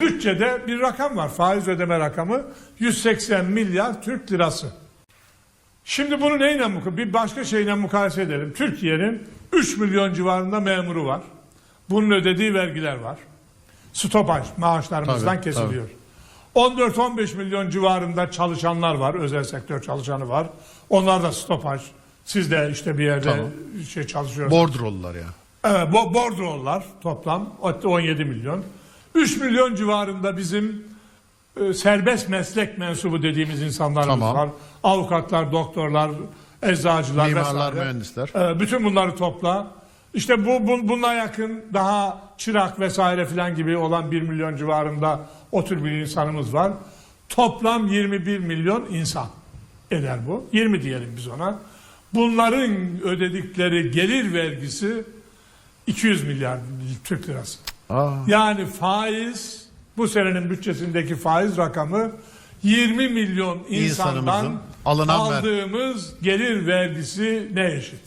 Bütçede bir rakam var. Faiz ödeme rakamı 180 milyar Türk lirası. Şimdi bunu neyle mukayese bir başka şeyle mukayese edelim. Türkiye'nin 3 milyon civarında memuru var. Bunun ödediği vergiler var. Stopaj maaşlarımızdan Tabii, kesiliyor. 14-15 milyon civarında çalışanlar var. Özel sektör çalışanı var. Onlar da stopaj. Siz de işte bir yerde Tamam. şey çalışıyorsunuz. Bordrolular ya. Evet, bo bordrolar toplam 17 milyon. 3 milyon civarında bizim e, serbest meslek mensubu dediğimiz insanlarımız Tamam. var. Avukatlar, doktorlar, eczacılar Mimarlar, vesaire. mühendisler. E, bütün bunları topla. İşte bu, bu bununla yakın daha çırak vesaire filan gibi olan 1 milyon civarında o tür bir insanımız var. Toplam 21 milyon insan eder bu. 20 diyelim biz ona. Bunların ödedikleri gelir vergisi 200 milyar Türk lirası. Aa, Yani faiz bu senenin bütçesindeki faiz rakamı 20 milyon insandan alınan ver- aldığımız gelir vergisi ne eşit?